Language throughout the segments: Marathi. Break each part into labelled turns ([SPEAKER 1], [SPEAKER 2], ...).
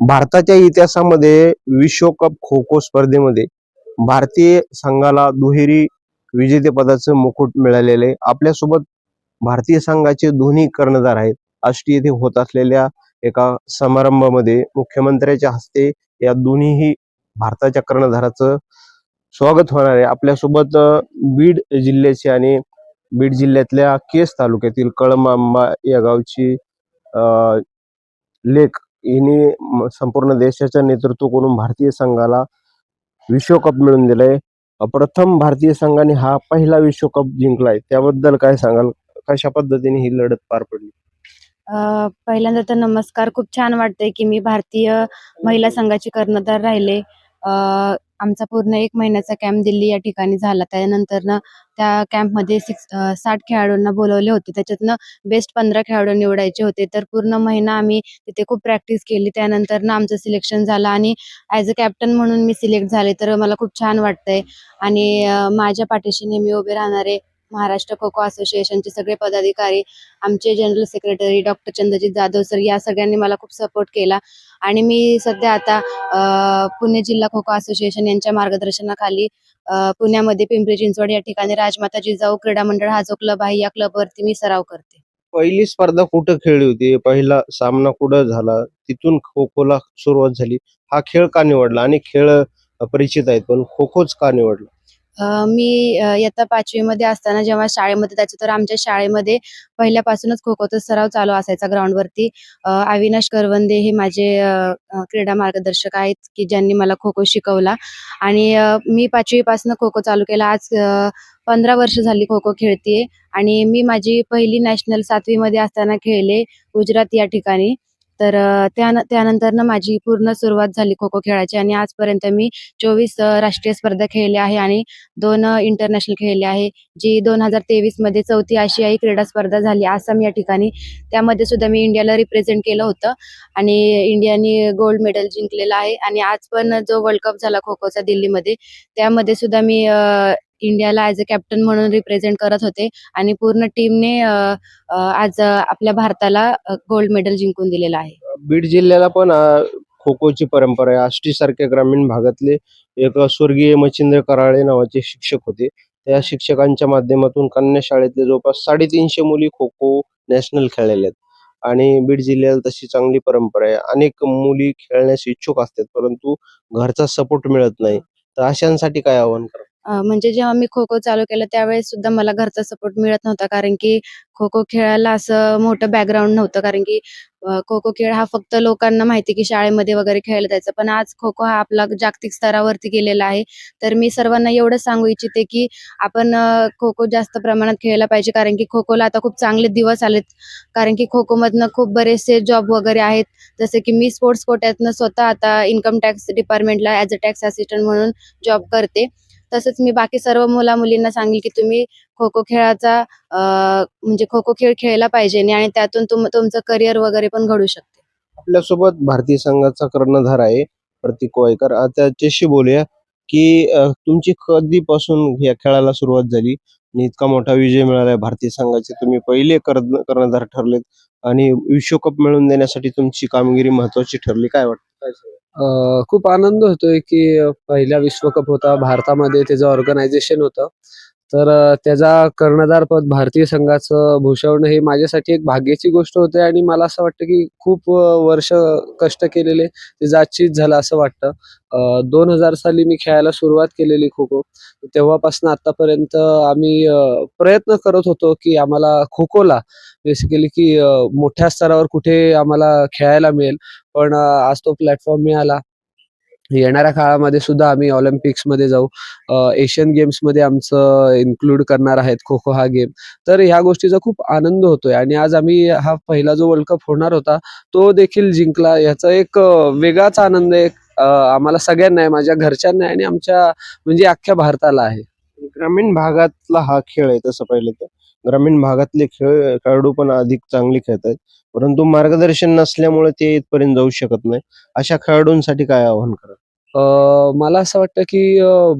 [SPEAKER 1] भारताच्या इतिहासामध्ये विश्वकप खो खो स्पर्धेमध्ये भारतीय संघाला दुहेरी विजेतेपदाचं मुकुट मिळालेलं आहे. आपल्यासोबत भारतीय संघाचे दोन्ही कर्णधार आहेत आष्टी येथे होत असलेल्या एका समारंभामध्ये मुख्यमंत्र्याच्या हस्ते या दोन्हीही भारताच्या कर्णधाराचं स्वागत होणार आहे आपल्यासोबत बीड जिल्ह्याचे आणि बीड जिल्ह्यातल्या केस तालुक्यातील कळमांबा या गावची लेख हिने संपूर्ण देशाचं नेतृत्व करून भारतीय संघाला विश्वकप मिळवून दिलाय. प्रथम भारतीय संघाने हा पहिला विश्वकप जिंकलाय. त्याबद्दल काय सांगाल? कशा पद्धतीने ही लढत पार पडली?
[SPEAKER 2] पहिल्यांदा तर नमस्कार. खूप छान वाटतंय की मी भारतीय महिला संघाची कर्णधार राहिले. आमचा पूर्ण एक महिन्याचा कॅम्प दिल्ली या ठिकाणी झाला. त्यानंतर ना त्या कॅम्पमध्ये सिक्स साठ खेळाडूंना बोलवले होते. त्याच्यातनं बेस्ट पंधरा खेळाडू निवडायचे होते. तर पूर्ण महिना आम्ही तिथे खूप प्रॅक्टिस केली. त्यानंतर ना आमचं सिलेक्शन झालं आणि ॲज अ कॅप्टन म्हणून मी सिलेक्ट झाले. तर मला खूप छान वाटतंय. आणि माझ्या पाठीशी नेहमी उभे राहणारे महाराष्ट्र खो खो असोसिएशनचे सगळे पदाधिकारी आमचे general secretary doctor Chandrajit Jadhav sir या सगळ्यांनी मला खूप सपोर्ट केला. आणि मी सध्या आता पुणे जिल्हा खो खो असोसिएशन यांच्या मार्गदर्शनाखाली पुण्यामध्ये पिंपरी चिंचवड या ठिकाणी राजमाता जिजाऊ क्रीडा मंडळ हा जो क्लब आहे या क्लबवरती मी सराव करते.
[SPEAKER 1] पहिली स्पर्धा कुठं खेळली होती? पहिला सामना कुठं झाला? तिथून खो खोला सुरुवात झाली. हा खेळ का निवडला? आणि खेळ परिचित आहेत पण खो खोच का निवडला?
[SPEAKER 2] मी इयत्ता पाचवीमध्ये असताना जेव्हा शाळेमध्ये जायचो तर आमच्या शाळेमध्ये पहिल्यापासूनच खो खोचा सराव चालू असायचा ग्राउंडवरती. अविनाश करवंदे हे माझे क्रीडा मार्गदर्शक आहेत की ज्यांनी मला खो खो शिकवला. आणि मी पाचवीपासून खो खो चालू केला. आज पंधरा वर्ष झाली खो खो खेळतीये. आणि मी माझी पहिली नॅशनल सातवीमध्ये असताना खेळले गुजरात या ठिकाणी. तर त्यान त्यानंतर ना माझी पूर्ण सुरुवात झाली खो खो खेळायची आणि आजपर्यंत मी चोवीस राष्ट्रीय स्पर्धा खेळल्या आहे आणि दोन इंटरनॅशनल खेळले आहे जी दोन हजार तेवीसमध्ये चौथी आशियाई क्रीडा स्पर्धा झाली आसाम या ठिकाणी. त्यामध्ये सुद्धा मी इंडियाला रिप्रेझेंट केलं होतं आणि इंडियाने गोल्ड मेडल जिंकलेलं आहे. आणि आज पण जो वर्ल्ड कप झाला खो खोचा दिल्लीमध्ये त्यामध्ये सुद्धा मी इंडियाला ॲज अ कॅप्टन म्हणून रिप्रेझेंट करत होते. आणि पूर्ण टीमने आज आपल्या भारताला गोल्ड मेडल जिंकून दिलेलं आहे.
[SPEAKER 1] बीड जिल्ह्याला पण खो खोची परंपरा आहे. आष्टी सारख्या ग्रामीण भागातले एक स्वर्गीय मच्छिंद्र कराळे नावाचे शिक्षक होते. त्या शिक्षकांच्या माध्यमातून कन्या शाळेतले जवळपास साडेतीनशे मुली खो खो नॅशनल खेळलेल्या आहेत. आणि बीड जिल्ह्याला तशी चांगली परंपरा आहे. अनेक मुली खेळण्यास इच्छुक असतात परंतु घरचा सपोर्ट मिळत नाही. तर अशांसाठी काय आव्हान करा
[SPEAKER 2] म्हणजे जेव्हा मी खो खो चालू केलं त्यावेळेस सुद्धा मला घरचा सपोर्ट मिळत नव्हता. कारण की खो खो खेळायला असं मोठं बॅकग्राऊंड नव्हतं. कारण की खो खो खेळ हा फक्त लोकांना माहिती की शाळेमध्ये वगैरे खेळला जायचा. पण आज खो खो हा आपला जागतिक स्तरावरती गेलेला आहे. तर मी सर्वांना एवढं सांगू इच्छिते की आपण खो खो जास्त प्रमाणात खेळला पाहिजे. कारण की खो खोला आता खूप चांगले दिवस आलेत. कारण की खो खोमधनं खूप बरेचसे जॉब वगैरे आहेत. जसे की मी स्पोर्ट्स कोट्यातनं स्वतः आता इन्कम टॅक्स डिपार्टमेंटला ॲज अ टॅक्स असिस्टंट म्हणून जॉब करते. तसंच मी बाकी सर्व मुला मुलींना सांगेल की तुम्ही खो खो खेळाचा म्हणजे खो खो खेळ खेळला पाहिजे आणि त्यातून तुम तुमचं करिअर वगैरे पण घडू शकते.
[SPEAKER 1] आपल्यासोबत भारतीय संघाचा कर्णधार आहे प्रतीक वायकर. त्याच्याशी बोलूया की तुमची कधीपासून या खेळाला सुरुवात झाली आणि इतका मोठा विजय मिळालाय भारतीय संघाचे. तुम्ही पहिले कर्ण- कर्णधार ठरलेत आणि विश्वकप मिळवून देण्यासाठी तुमची कामगिरी महत्वाची ठरली. काय वाटतं? काय
[SPEAKER 3] खूप आनंद होतोय की पहिला विश्वकप होता भारतामध्ये त्याचं ऑर्गनायझेशन होतं. तर त्याचा कर्णधारपद भारतीय संघाचं भूषवणं हे माझ्यासाठी एक भाग्याची गोष्ट होते आणि मला असं वाटतं की खूप वर्ष कष्ट केलेले ते आजचीच झालं असं वाटतं. दोन हजार साली मी खेळायला सुरुवात केलेली खो खो तेव्हापासून आतापर्यंत आम्ही प्रयत्न करत होतो की आम्हाला खो खोला बेसिकली की मोठ्या स्तरावर कुठे आम्हाला खेळायला मिळेल. पण आज तो प्लॅटफॉर्म मिळाला. येणाऱ्या काळामध्ये सुद्धा आम्ही ऑलिम्पिक्समध्ये जाऊ. एशियन गेम्समध्ये आमचं इन्क्लूड करणार आहेत खो खो हा गेम तर ह्या गोष्टीचा खूप आनंद होतोय. आणि आज आम्ही हा पहिला जो वर्ल्ड कप होणार होता तो देखील जिंकला. याचा एक वेगळाच आनंद आहे आम्हाला सगळ्यांना आहे माझ्या घरच्यांना आणि आमच्या म्हणजे अख्ख्या भारताला आहे.
[SPEAKER 1] ग्रामीण भागातला हा खेळ आहे तसं पाहिलं तर. ग्रामीण भागातले खेळ खेळाडू पण अधिक चांगले खेळत आहेत. परंतु मार्गदर्शन नसल्यामुळे ते इथपर्यंत जाऊ शकत नाही. अशा खेळाडूंसाठी काय आव्हान करा
[SPEAKER 3] मला असं वाटतं की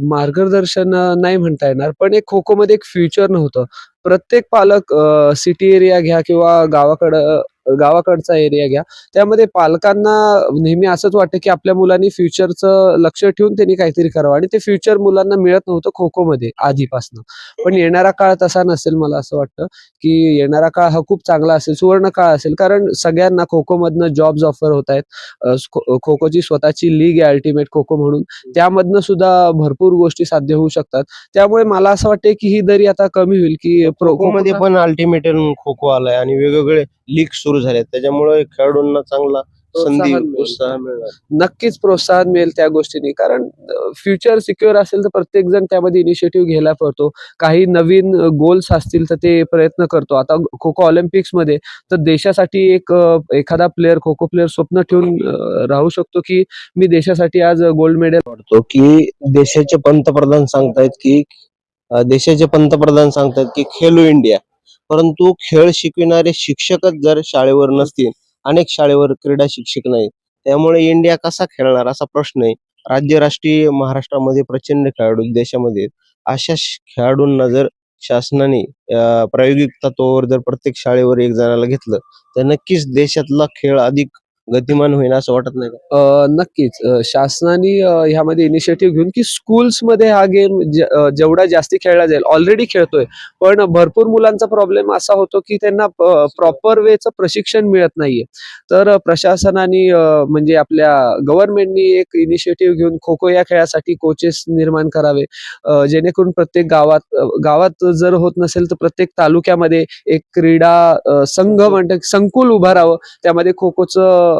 [SPEAKER 3] मार्गदर्शन नाही म्हणता येणार पण एक खो खोमध्ये एक फ्युचर नव्हतं. प्रत्येक पालक सिटी एरिया घ्या किंवा गावाकडं गावाकडचा एरिया घ्या. त्यामध्ये पालकांना नेहमी असंच वाटतं की आपल्या मुलांनी फ्युचरचं लक्ष ठेवून त्यांनी काहीतरी करावं आणि ते फ्युचर मुलांना मिळत नव्हतं खो खो मध्ये आधीपासून. पण येणारा काळ तसा नसेल मला असं वाटतं की येणारा काळ हा खूप चांगला असेल सुवर्ण काळ असेल. कारण सगळ्यांना खो खो मधनं जॉब्स ऑफर होत आहेत खो खोची स्वतःची लीग आहे अल्टिमेट खो खो म्हणून. त्यामधनं सुद्धा भरपूर गोष्टी साध्य होऊ शकतात. त्यामुळे मला असं वाटतं की ही दरी आता कमी होईल की प्रो
[SPEAKER 1] खो मध्ये पण अल्टिमेट खो खो आलाय आणि वेगवेगळे लीग सुरू झाले त्याच्यामुळे खेळाडूंना चांगला संधी
[SPEAKER 3] प्रोत्साहन.
[SPEAKER 1] उत्साह मिळणार.
[SPEAKER 3] नक्कीच प्रोत्साहन मिळेल त्या गोष्टीने. कारण फ्युचर सिक्युअर असेल तर प्रत्येक जण त्यामध्ये इनिशिएटिव्ह घ्यायला पडतो. काही नवीन गोल्स असतील तर ते प्रयत्न करतो. आता खो खो ऑलिम्पिक्समध्ये तर देशासाठी एक एखादा प्लेअर खो खो प्लेअर स्वप्न ठेवून राहू शकतो की मी देशासाठी आज गोल्ड मेडल
[SPEAKER 1] वाटतो की देशाचे पंतप्रधान सांगतायत की देशाचे पंतप्रधान सांगतायत की खेलो इंडिया परंतु खेळ शिकविणारे शिक्षकच जर शाळेवर नसतील अनेक शाळेवर क्रीडा शिक्षक नाही त्यामुळे इंडिया कसा खेळणार असा प्रश्न आहे. राज्य राष्ट्रीय महाराष्ट्रामध्ये प्रचंड खेळाडू देशामध्ये अशा खेळाडूंना जर शासनाने प्रायोगिक तत्वावर जर प्रत्येक शाळेवर एक जणाला घेतलं तर नक्कीच देशातला खेळ अधिक गतिमान होईल असं वाटत नाही का?
[SPEAKER 3] नक्कीच. अ, शासनाने अ, ह्यामध्ये इनिशिएटिव्ह घेऊन की schools मध्ये हा गेम जेवढा जास्ती खेळला जाईल. ऑलरेडी खेळतोय. पण भरपूर मुलांचा प्रॉब्लेम असा होतो की त्यांना प्रॉपर वेचं प्रशिक्षण मिळत नाहीये. तर प्रशासनाने अ, म्हणजे आपल्या गव्हर्नमेंटनी एक इनिशिएटिव्ह घेऊन खो खो या खेळासाठी कोचेस निर्माण करावे. अ, जेणेकरून प्रत्येक गावात अ, गावात जर होत नसेल तर प्रत्येक तालुक्यामध्ये एक क्रीडा अ, संघ म्हणतात संकुल उभारावं त्यामध्ये खो खोचं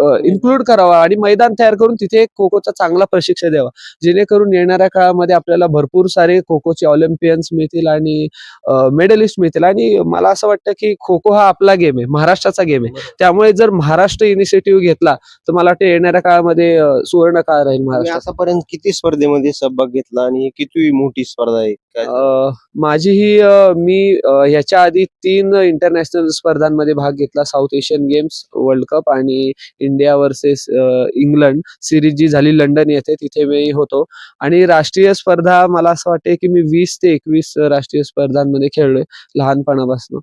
[SPEAKER 3] इन्क्लूड करावा आणि मैदान तयार करून तिथे खो खोचा चांगला प्रशिक्षण द्यावा. जेणेकरून येणाऱ्या काळामध्ये आपल्याला भरपूर सारे खो खोचे ऑलिम्पियन्स मिळतील आणि मेडलिस्ट मिळतील. आणि मला असं वाटतं की खो खो हा आपला गेम आहे महाराष्ट्राचा गेम आहे. त्यामुळे जर महाराष्ट्र इनिशिएटिव्ह घेतला तर मला वाटतं येणाऱ्या काळामध्ये सुवर्ण काळ राहील महाराष्ट्र
[SPEAKER 1] आतापर्यंत किती स्पर्धेमध्ये सहभाग घेतला आणि किती मोठी स्पर्धा आहे?
[SPEAKER 3] माझी ही मी ह्याच्या आधी तीन इंटरनॅशनल स्पर्धांमध्ये भाग घेतला South Asian Games World Cup आणि इंडिया वर्सेस इंग्लंड. सिरीज जी झाली लंडन येथे तिथे मी होतो. आणि राष्ट्रीय स्पर्धा मला असं वाटते की मी वीस ते एकवीस राष्ट्रीय स्पर्धांमध्ये खेळलोय लहानपणापासून.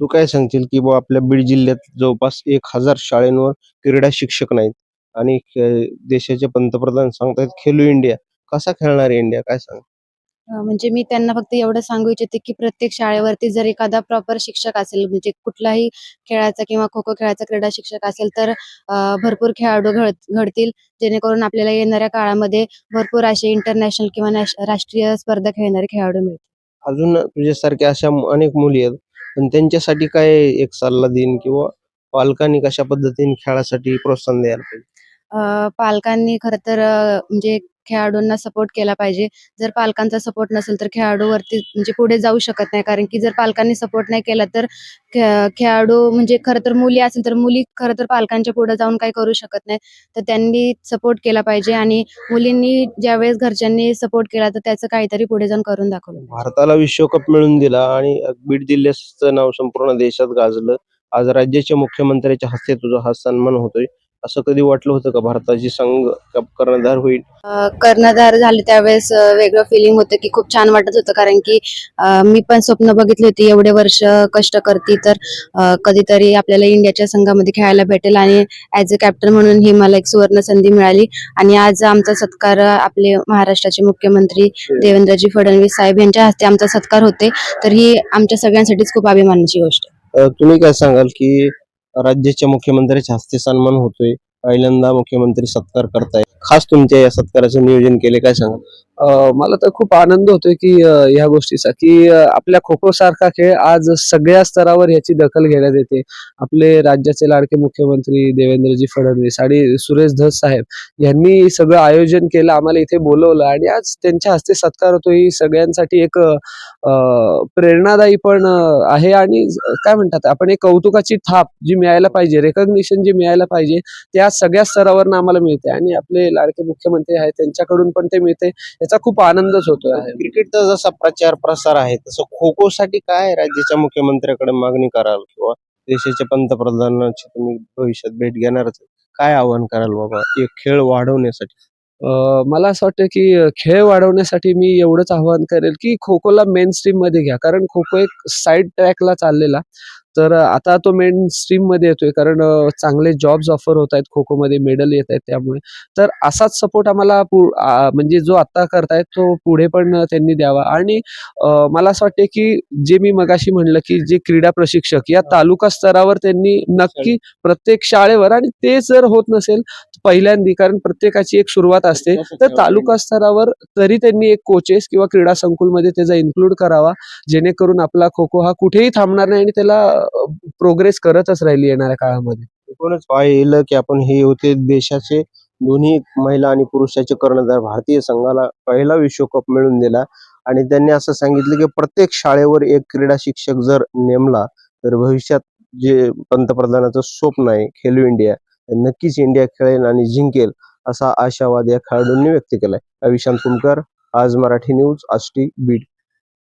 [SPEAKER 1] तू काय सांगशील की बुवा आपल्या बीड जिल्ह्यात जवळपास एक हजार शाळेंवर क्रीडा शिक्षक नाहीत? आणि देशाचे पंतप्रधान सांगतायत खेलो इंडिया. कसा खेळणार आहे इंडिया? काय सांग?
[SPEAKER 2] म्हणजे मी त्यांना फक्त एवढं सांगू इच्छिते की प्रत्येक शाळेवरती जर एखादा प्रॉपर शिक्षक असेल म्हणजे कुठलाही खेळाचा किंवा खो खो खेळाचा क्रीडा शिक्षक असेल तर भरपूर खेळाडू घड घडतील. जेणेकरून आपल्याला येणाऱ्या काळामध्ये भरपूर असे इंटरनॅशनल किंवा नॅश- राष्ट्रीय स्पर्धा खेळणारे खेळाडू मिळतील.
[SPEAKER 1] अजून तुझ्यासारख्या अशा अनेक मुली आहेत. पण त्यांच्यासाठी काय एक सल्ला देईन किंवा पालकांनी कशा पद्धतीने खेळासाठी प्रोत्साहन द्यायला पाहिजे?
[SPEAKER 2] पालकांनी खरं तर म्हणजे खेळाडूंना सपोर्ट केला पाहिजे. जर पालकांचा सपोर्ट नसेल तर खेळाडू वरती म्हणजे पुढे जाऊ शकत नाही. कारण की जर पालकांनी सपोर्ट नाही केला तर खेळाडू म्हणजे खरं तर मुली असेल तर मुली खर तर पालकांच्या पुढे जाऊन काही करू शकत नाही. तर त्यांनी सपोर्ट केला पाहिजे आणि मुलींनी ज्यावेळेस घरच्यांनी सपोर्ट केला तर त्याचं काहीतरी पुढे जाऊन करून दाखवलं
[SPEAKER 1] भारताला विश्वकप मिळून दिला आणि बीड जिल्ह्याचं नाव संपूर्ण देशात गाजलं. आज राज्याच्या मुख्यमंत्र्याच्या हस्ते तुझा हा सन्मान होतोय. असं कधी वाटलं होतं का भारताची संघ कर्णधार होईल?
[SPEAKER 2] कर्णधार झाले त्यावेळेस वेगळं फिलिंग होतं की खूप छान वाटत होतं. कारण की मी पण स्वप्न बघितली होती एवढे वर्ष कष्ट करते तर कधीतरी आपल्याला इंडियाच्या संघामध्ये खेळायला भेटेल. आणि ऍज अ कॅप्टन म्हणून ही मला एक सुवर्ण संधी मिळाली. आणि आज आमचा सत्कार आपले महाराष्ट्राचे मुख्यमंत्री देवेंद्रजी फडणवीस साहेब यांच्या हस्ते आमचा सत्कार होते. तर ही आमच्या सगळ्यांसाठीच खूप अभिमानाची गोष्ट
[SPEAKER 1] तुम्ही काय सांगाल की राज्याच्या मुख्यमंत्र्याच्या हस्ते सन्मान होतोय. पहिल्यांदा मुख्यमंत्री सत्कार करताय. खास तुमच्या या सत्काराचं नियोजन केले काय
[SPEAKER 3] सांगा मला तर खूप आनंद होतोय की ह्या गोष्टीचा की आपल्या खो खो सारखा खेळ आज सगळ्या स्तरावर याची दखल घेण्यात येते. आपले राज्याचे लाडके मुख्यमंत्री देवेंद्रजी फडणवीस आणि सुरेश धस साहेब यांनी सगळं आयोजन केलं आम्हाला इथे बोलवलं आणि आज त्यांच्या हस्ते सत्कार होतो ही सगळ्यांसाठी एक प्रेरणादायी पण आहे आणि काय म्हणतात आपण एक कौतुकाची थाप जी मिळायला पाहिजे रेकग्निशन जी मिळायला पाहिजे ते आज सगळ्या स्तरावरनं आम्हाला मिळते आणि आपले लाडके मुख्यमंत्री आहेत त्यांच्याकडून पण ते मिळते. याचा खूप आनंदच होतो आहे
[SPEAKER 1] क्रिकेटचा जसा प्रचार प्रसार आहे तसं खो खो साठी काय राज्याच्या मुख्यमंत्र्याकडे मागणी कराल किंवा देशाच्या पंतप्रधानाची तुम्ही भविष्यात भेट घेणारच. काय आवाहन कराल बाबा? एक खेळ वाढवण्यासाठी.
[SPEAKER 3] मला असं वाटतं की खेळ वाढवण्यासाठी मी एवढंच आवाहन करेल की खो खोला मेन स्ट्रीममध्ये घ्या. कारण खो खो एक साईड ट्रॅकला चाललेला. तर आता तो मेन स्ट्रीममध्ये येतोय. कारण चांगले जॉब्स ऑफर होत आहेत. खो खो मध्ये मेडल येत आहेत त्यामुळे. तर असाच सपोर्ट आम्हाला म्हणजे जो आता करतायत तो पुढे पण त्यांनी द्यावा. आणि मला असं वाटते की जे मी मगाशी म्हणलं की जे क्रीडा प्रशिक्षक या तालुका स्तरावर त्यांनी नक्की प्रत्येक शाळेवर आणि ते जर होत नसेल पहिल्यांदी कारण प्रत्येकाची एक सुरुवात असते. तर तालुका स्तरावर तरी त्यांनी एक कोचेस किंवा क्रीडा संकुलमध्ये त्याचा इन्क्लूड करावा. जेणेकरून आपला खो खो हा कुठेही थांबणार नाही आणि त्याला प्रोग्रेस करतच राहिली येणाऱ्या काळामध्ये.
[SPEAKER 1] एकूणच पाहिलं की आपण हे होते देशाचे दोन्ही महिला आणि पुरुषाचे कर्णधार भारतीय संघाला पहिला विश्वकप मिळून दिला. आणि त्यांनी असं सांगितलं की प्रत्येक शाळेवर एक क्रीडा शिक्षक जर नेमला तर भविष्यात जे पंतप्रधानाचं स्वप्न आहे खेलो इंडिया नक्कीच इंडिया खेळेल आणि जिंकेल असा आशावाद या खेळाडूंनी व्यक्त केलाय. अविशांत कुमकर आज मराठी न्यूज आष्टी बीड.